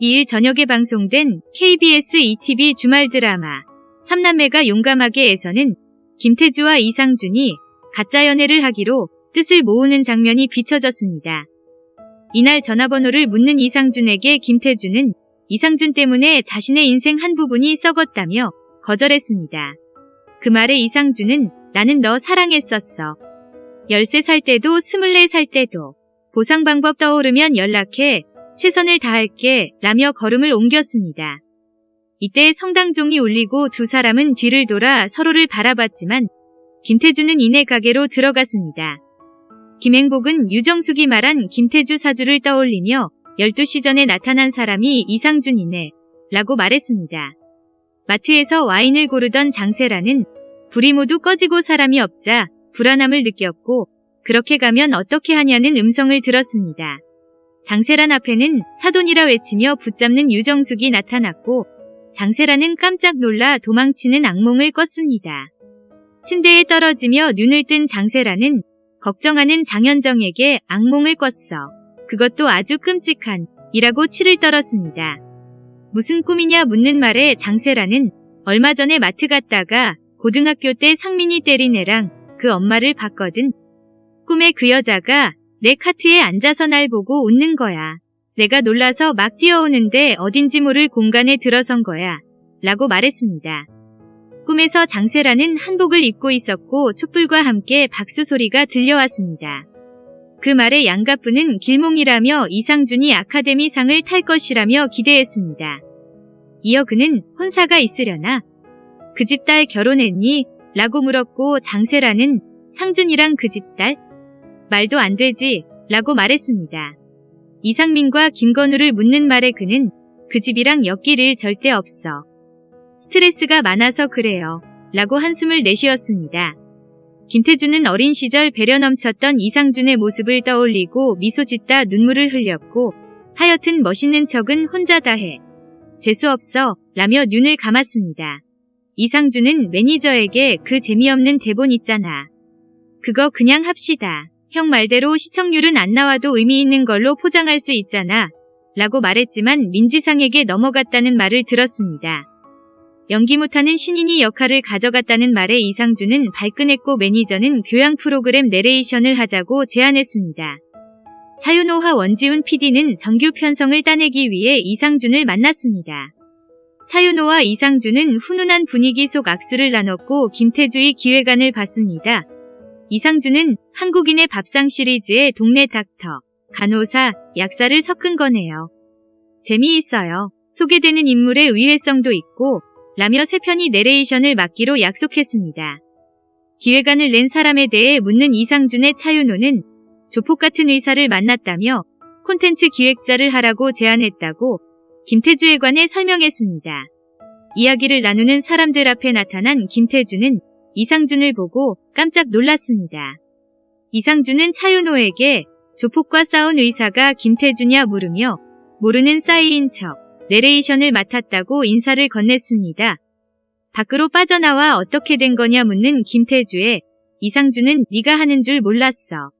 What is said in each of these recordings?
2일 저녁에 방송된 KBS ETV 주말 드라마 삼남매가 용감하게에서는 김태주와 이상준이 가짜 연애를 하기로 뜻을 모으는 장면이 비춰졌습니다. 이날 전화번호를 묻는 이상준에게 김태주는 이상준 때문에 자신의 인생 한 부분이 썩었다며 거절했습니다. 그 말에 이상준은 나는 너 사랑했었어. 13살 때도 24살 때도 보상 방법 떠오르면 연락해 최선을 다할게 라며 걸음을 옮겼습니다. 이때 성당종이 울리고 두 사람은 뒤를 돌아 서로를 바라봤지만 김태주는 이내 가게로 들어갔습니다. 김행복은 유정숙이 말한 김태주 사주를 떠올리며 12시 전에 나타난 사람이 이상준이네 라고 말했습니다. 마트에서 와인을 고르던 장세라는 불이 모두 꺼지고 사람이 없자 불안함을 느꼈고 그렇게 가면 어떻게 하냐는 음성을 들었습니다. 장세란 앞에는 사돈이라 외치며 붙잡는 유정숙이 나타났고 장세라는 깜짝 놀라 도망치는 악몽을 꿨습니다. 침대에 떨어지며 눈을 뜬 장세라는 걱정하는 장현정에게 악몽을 꿨어. 그것도 아주 끔찍한 이라고 치를 떨었습니다. 무슨 꿈이냐 묻는 말에 장세라는 얼마 전에 마트 갔다가 고등학교 때 상민이 때린 애랑 그 엄마를 봤거든. 꿈에 그 여자가 내 카트에 앉아서 날 보고 웃는 거야. 내가 놀라서 막 뛰어오는데 어딘지 모를 공간에 들어선 거야. 라고 말했습니다. 꿈에서 장세라는 한복을 입고 있었고 촛불과 함께 박수 소리가 들려왔습니다. 그 말에 양가부는 길몽이라며 이상준이 아카데미 상을 탈 것이라며 기대했습니다. 이어 그는 혼사가 있으려나? 그 집 딸 결혼했니? 라고 물었고 장세라는 상준이랑 그 집 딸? 말도 안 되지 라고 말했습니다. 이상민과 김건우를 묻는 말에 그는 그 집이랑 엮일 절대 없어. 스트레스가 많아서 그래요. 라고 한숨을 내쉬었습니다. 김태준은 어린 시절 배려 넘쳤던 이상준의 모습을 떠올리고 미소 짓다 눈물을 흘렸고 하여튼 멋있는 척은 혼자 다 해. 재수없어 라며 눈을 감았습니다. 이상준은 매니저에게 그 재미없는 대본 있잖아. 그거 그냥 합시다. 형 말대로 시청률은 안 나와도 의미 있는 걸로 포장할 수 있잖아. 라고 말했지만 민지상에게 넘어갔다는 말을 들었습니다. 연기 못하는 신인이 역할을 가져갔다는 말에 이상준은 발끈했고 매니저는 교양 프로그램 내레이션을 하자고 제안했습니다. 사윤호와 원지훈 PD는 정규 편성을 따내기 위해 이상준을 만났습니다. 차윤호와 이상준은 훈훈한 분위기 속 악수를 나눴고 김태주의 기획안을 봤습니다. 이상준은 한국인의 밥상 시리즈의 동네 닥터, 간호사, 약사를 섞은 거네요. 재미있어요. 소개되는 인물의 의외성도 있고 라며 세 편이 내레이션을 맡기로 약속했습니다. 기획안을 낸 사람에 대해 묻는 이상준의 차윤호는 조폭 같은 의사를 만났다며 콘텐츠 기획자를 하라고 제안했다고 김태주에 관해 설명했습니다. 이야기를 나누는 사람들 앞에 나타난 김태주는 이상준을 보고 깜짝 놀랐습니다. 이상준은 차윤호에게 조폭과 싸운 의사가 김태주냐 물으며 모르는 싸이인 척 내레이션을 맡았다고 인사를 건넸습니다. 밖으로 빠져나와 어떻게 된 거냐 묻는 김태주에 이상준은 네가 하는 줄 몰랐어.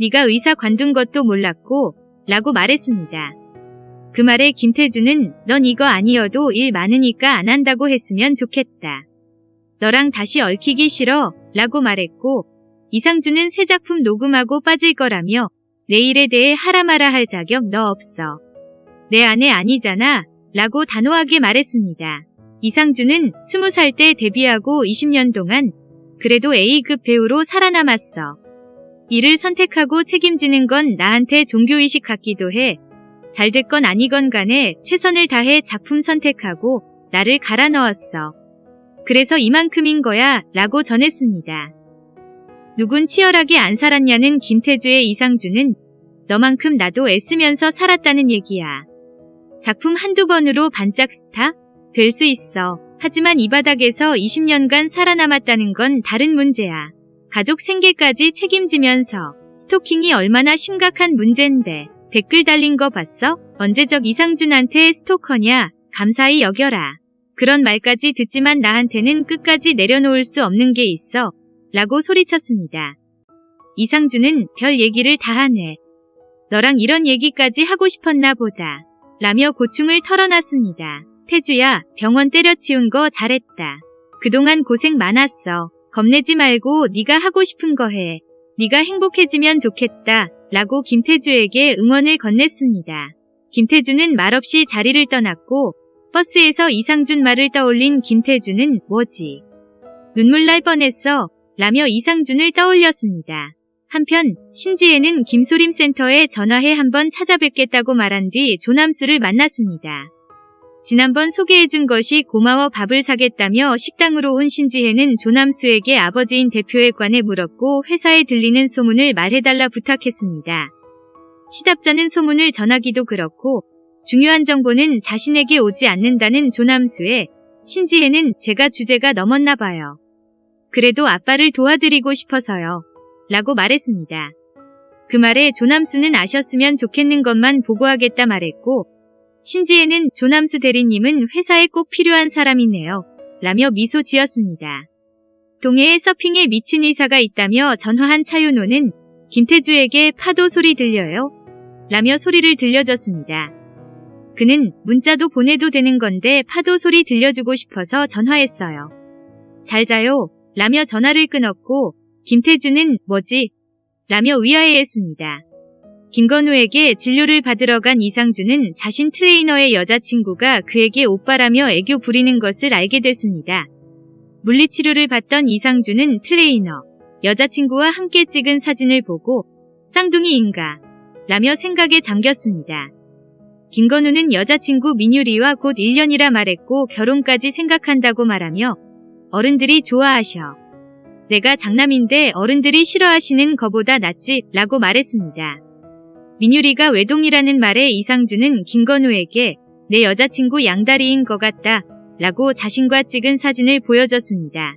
네가 의사 관둔 것도 몰랐고 라고 말했습니다. 그 말에 김태주는 넌 이거 아니어도 일 많으니까 안 한다고 했으면 좋겠다. 너랑 다시 얽히기 싫어 라고 말했고 이상준은 새 작품 녹음하고 빠질 거라며 내 일에 대해 하라 마라 할 자격 너 없어. 내 아내 아니잖아 라고 단호하게 말했습니다. 이상준은 20살 때 데뷔하고 20년 동안 그래도 A급 배우로 살아남았어. 이를 선택하고 책임지는 건 나한테 종교의식 같기도 해. 잘 됐건 아니건 간에 최선을 다해 작품 선택하고 나를 갈아 넣었어. 그래서 이만큼인 거야 라고 전했습니다. 누군 치열하게 안 살았냐는 김태주의 이상준은 너만큼 나도 애쓰면서 살았다는 얘기야. 작품 한두 번으로 반짝 스타? 될 수 있어. 하지만 이 바닥에서 20년간 살아남았다는 건 다른 문제야. 가족 생계까지 책임지면서 스토킹이 얼마나 심각한 문제인데 댓글 달린 거 봤어? 언제적 이상준한테 스토커냐? 감사히 여겨라. 그런 말까지 듣지만 나한테는 끝까지 내려놓을 수 없는 게 있어. 라고 소리쳤습니다. 이상준은 별 얘기를 다 하네. 너랑 이런 얘기까지 하고 싶었나 보다. 라며 고충을 털어놨습니다. 태주야, 병원 때려치운 거 잘했다. 그동안 고생 많았어. 겁내지 말고 네가 하고 싶은 거 해. 네가 행복해지면 좋겠다. 라고 김태주에게 응원을 건넸습니다. 김태주는 말없이 자리를 떠났고 버스에서 이상준 말을 떠올린 김태주는 뭐지? 눈물 날 뻔했어. 라며 이상준을 떠올렸습니다. 한편 신지혜는 김소림 센터에 전화해 한번 찾아뵙겠다고 말한 뒤 조남수를 만났습니다. 지난번 소개해준 것이 고마워 밥을 사겠다며 식당으로 온 신지혜는 조남수에게 아버지인 대표에 관해 물었고 회사에 들리는 소문을 말해달라 부탁했습니다. 시답자는 소문을 전하기도 그렇고 중요한 정보는 자신에게 오지 않는다는 조남수에 신지혜는 제가 주제가 넘었나 봐요. 그래도 아빠를 도와드리고 싶어서요. 라고 말했습니다. 그 말에 조남수는 아셨으면 좋겠는 것만 보고하겠다 말했고 신지혜는 조남수 대리님은 회사에 꼭 필요한 사람이네요. 라며 미소 지었습니다. 동해에 서핑에 미친 의사가 있다며 전화한 차윤호는 김태주에게 파도 소리 들려요? 라며 소리를 들려줬습니다. 그는 문자도 보내도 되는 건데 파도 소리 들려주고 싶어서 전화했어요. 잘 자요. 라며 전화를 끊었고 김태주는 뭐지? 라며 위아해했습니다. 김건우에게 진료를 받으러 간 이상준은 자신 트레이너의 여자친구가 그에게 오빠라며 애교 부리는 것을 알게 됐습니다. 물리치료를 받던 이상준은 트레이너, 여자친구와 함께 찍은 사진을 보고 쌍둥이인가? 라며 생각에 잠겼습니다. 김건우는 여자친구 민유리와 곧 1년이라 말했고 결혼까지 생각한다고 말하며 어른들이 좋아하셔. 내가 장남인데 어른들이 싫어하시는 거보다 낫지 라고 말했습니다. 민유리가 외동이라는 말에 이상준은 김건우에게 내 여자친구 양다리인 것 같다 라고 자신과 찍은 사진을 보여줬습니다.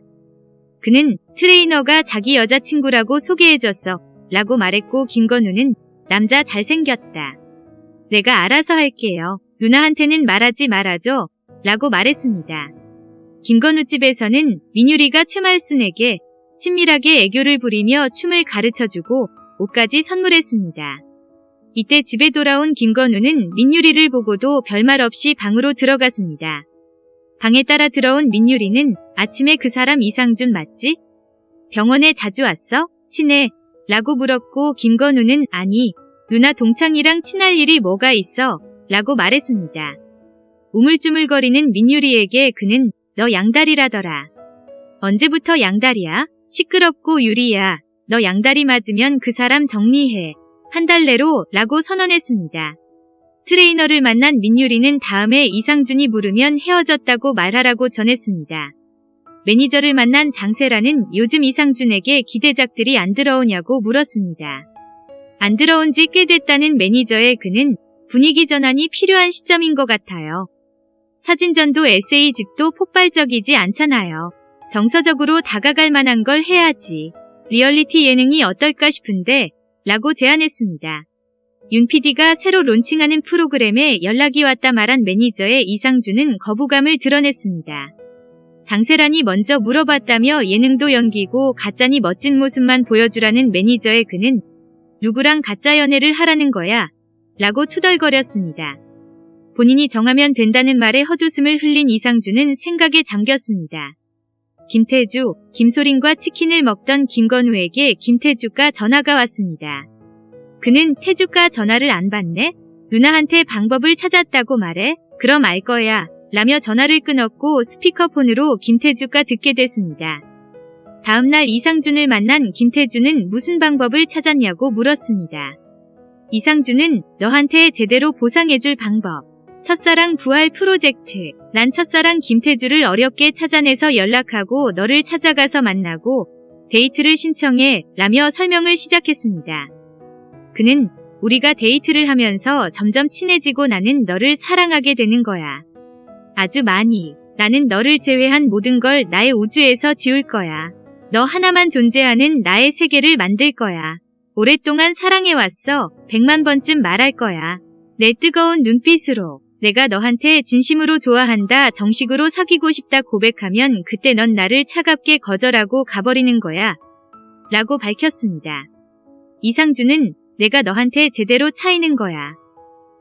그는 트레이너가 자기 여자친구라고 소개해줬어 라고 말했고 김건우는 남자 잘생겼다. 내가 알아서 할게요. 누나한테는 말하지 말아줘 라고 말했습니다. 김건우 집에서는 민유리가 최말순에게 친밀하게 애교를 부리며 춤을 가르쳐주고 옷까지 선물했습니다. 이때 집에 돌아온 김건우는 민유리를 보고도 별말 없이 방으로 들어갔습니다. 방에 따라 들어온 민유리는 아침에 그 사람 이상준 맞지? 병원에 자주 왔어? 친해? 라고 물었고 김건우는 아니, 누나 동창이랑 친할 일이 뭐가 있어? 라고 말했습니다. 우물쭈물거리는 민유리에게 그는 너 양다리라더라. 언제부터 양다리야? 시끄럽고 유리야. 너 양다리 맞으면 그 사람 정리해. 한 달 내로 라고 선언했습니다. 트레이너를 만난 민유리는 다음에 이상준이 물으면 헤어졌다고 말하라고 전했습니다. 매니저를 만난 장세라는 요즘 이상준에게 기대작들이 안 들어오냐고 물었습니다. 안 들어온 지 꽤 됐다는 매니저의 그는 분위기 전환이 필요한 시점인 것 같아요. 사진전도 에세이집도 폭발적이지 않잖아요. 정서적으로 다가갈 만한 걸 해야지. 리얼리티 예능이 어떨까 싶은데 라고 제안했습니다. 윤 PD가 새로 론칭하는 프로그램에 연락이 왔다 말한 매니저의 이상준은 거부감을 드러냈습니다. 장세란이 먼저 물어봤다며 예능도 연기고 가짜니 멋진 모습만 보여주라는 매니저의 그는 누구랑 가짜 연애를 하라는 거야? 라고 투덜거렸습니다. 본인이 정하면 된다는 말에 헛웃음을 흘린 이상준은 생각에 잠겼습니다. 김태주, 김소린과 치킨을 먹던 김건우에게 김태주가 전화가 왔습니다. 그는 태주가 전화를 안 받네? 누나한테 방법을 찾았다고 말해? 그럼 알 거야. 라며 전화를 끊었고 스피커폰으로 김태주가 듣게 됐습니다. 다음날 이상준을 만난 김태주는 무슨 방법을 찾았냐고 물었습니다. 이상준은 너한테 제대로 보상해줄 방법. 첫사랑 부활 프로젝트. 난 첫사랑 김태주를 어렵게 찾아내서 연락하고 너를 찾아가서 만나고 데이트를 신청해 라며 설명을 시작했습니다. 그는 우리가 데이트를 하면서 점점 친해지고 나는 너를 사랑하게 되는 거야. 아주 많이. 나는 너를 제외한 모든 걸 나의 우주에서 지울 거야. 너 하나만 존재하는 나의 세계를 만들 거야. 오랫동안 사랑해왔어. 백만 번쯤 말할 거야. 내 뜨거운 눈빛으로. 내가 너한테 진심으로 좋아한다, 정식으로 사귀고 싶다 고백하면 그때 넌 나를 차갑게 거절하고 가버리는 거야. 라고 밝혔습니다. 이상준은 내가 너한테 제대로 차이는 거야.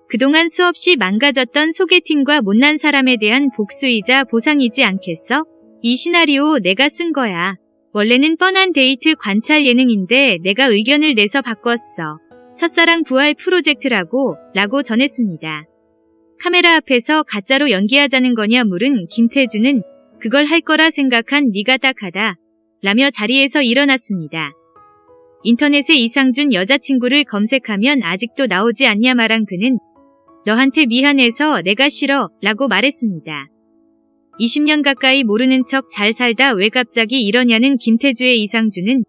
그동안 수없이 망가졌던 소개팅과 못난 사람에 대한 복수이자 보상이지 않겠어? 이 시나리오 내가 쓴 거야. 원래는 뻔한 데이트 관찰 예능인데 내가 의견을 내서 바꿨어. 첫사랑 부활 프로젝트라고 라고 전했습니다. 카메라 앞에서 가짜로 연기하자는 거냐 물은 김태주는 그걸 할 거라 생각한 네가 딱하다. 라며 자리에서 일어났습니다. 인터넷에 이상준 여자친구를 검색하면 아직도 나오지 않냐 말한 그는 너한테 미안해서 내가 싫어 라고 말했습니다. 20년 가까이 모르는 척 잘 살다 왜 갑자기 이러냐는 김태주의 이상준은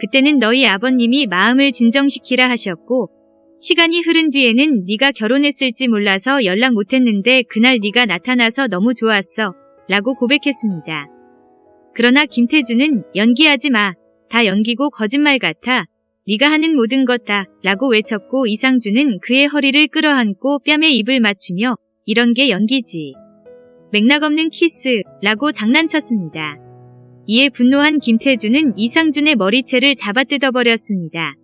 그때는 너희 아버님이 마음을 진정시키라 하셨고 시간이 흐른 뒤에는 네가 결혼했을지 몰라서 연락 못했는데 그날 네가 나타나서 너무 좋았어 라고 고백했습니다. 그러나 김태주는 연기하지 마. 다 연기고 거짓말 같아. 네가 하는 모든 것 다. 라고 외쳤고 이상준은 그의 허리를 끌어안고 뺨에 입을 맞추며 이런 게 연기지. 맥락 없는 키스. 라고 장난쳤습니다. 이에 분노한 김태주는 이상준의 머리채를 잡아 뜯어버렸습니다.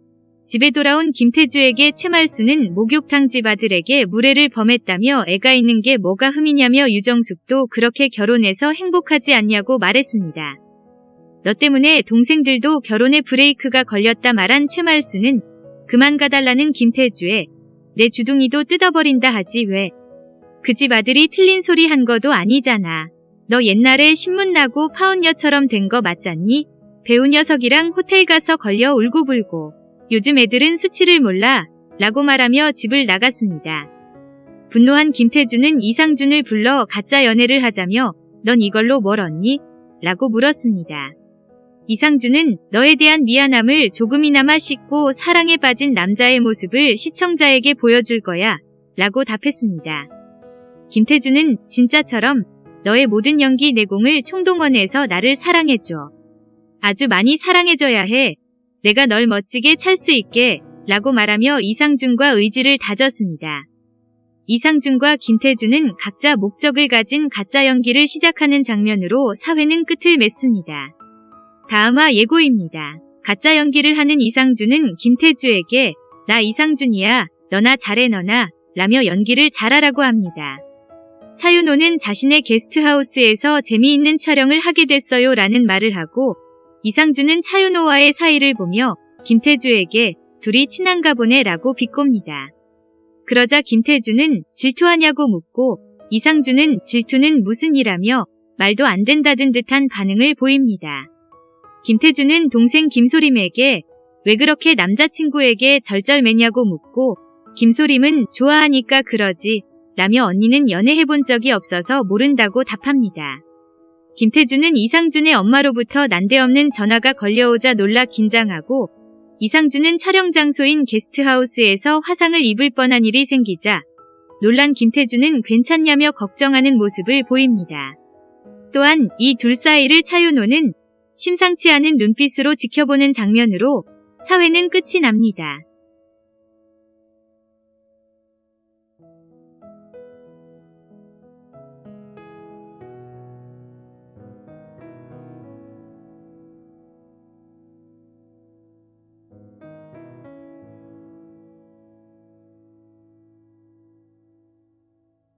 집에 돌아온 김태주에게 최말수는 목욕탕 집 아들에게 무례를 범했다며 애가 있는 게 뭐가 흠이냐며 유정숙도 그렇게 결혼해서 행복하지 않냐고 말했습니다. 너 때문에 동생들도 결혼에 브레이크가 걸렸다 말한 최말수는 그만 가달라는 김태주에 내 주둥이도 뜯어버린다 하지 왜. 그 집 아들이 틀린 소리 한 거도 아니잖아. 너 옛날에 신문 나고 파혼녀처럼 된 거 맞잖니? 배우 녀석이랑 호텔 가서 걸려 울고불고. 요즘 애들은 수치를 몰라 라고 말하며 집을 나갔습니다. 분노한 김태주는 이상준을 불러 가짜 연애를 하자며 넌 이걸로 뭘 얻니? 라고 물었습니다. 이상준은 너에 대한 미안함을 조금이나마 씻고 사랑에 빠진 남자의 모습을 시청자에게 보여줄 거야 라고 답했습니다. 김태주는 진짜처럼 너의 모든 연기 내공을 총동원해서 나를 사랑해줘. 아주 많이 사랑해줘야 해. 내가 널 멋지게 찰 수 있게 라고 말하며 이상준과 의지를 다졌습니다. 이상준과 김태준은 각자 목적을 가진 가짜 연기를 시작하는 장면으로 사회는 끝을 맺습니다. 다음화 예고입니다. 가짜 연기를 하는 이상준은 김태주에게 나 이상준이야 너나 잘해 너나 라며 연기를 잘하라고 합니다. 차윤호는 자신의 게스트하우스에서 재미있는 촬영을 하게 됐어요 라는 말을 하고 이상준은 차윤호와의 사이를 보며 김태주에게 둘이 친한가 보네 라고 비꼽니다. 그러자 김태주는 질투하냐고 묻고 이상준은 질투는 무슨 이라며 말도 안 된다든 듯한 반응을 보입니다. 김태주는 동생 김소림에게 왜 그렇게 남자친구에게 절절매냐고 묻고 김소림은 좋아하니까 그러지 라며 언니는 연애해본 적이 없어서 모른다고 답합니다. 김태주는 이상준의 엄마로부터 난데없는 전화가 걸려오자 놀라 긴장하고 이상준은 촬영 장소인 게스트하우스에서 화상을 입을 뻔한 일이 생기자 놀란 김태주는 괜찮냐며 걱정하는 모습을 보입니다. 또한 이 둘 사이를 차윤호는 심상치 않은 눈빛으로 지켜보는 장면으로 사회는 끝이 납니다.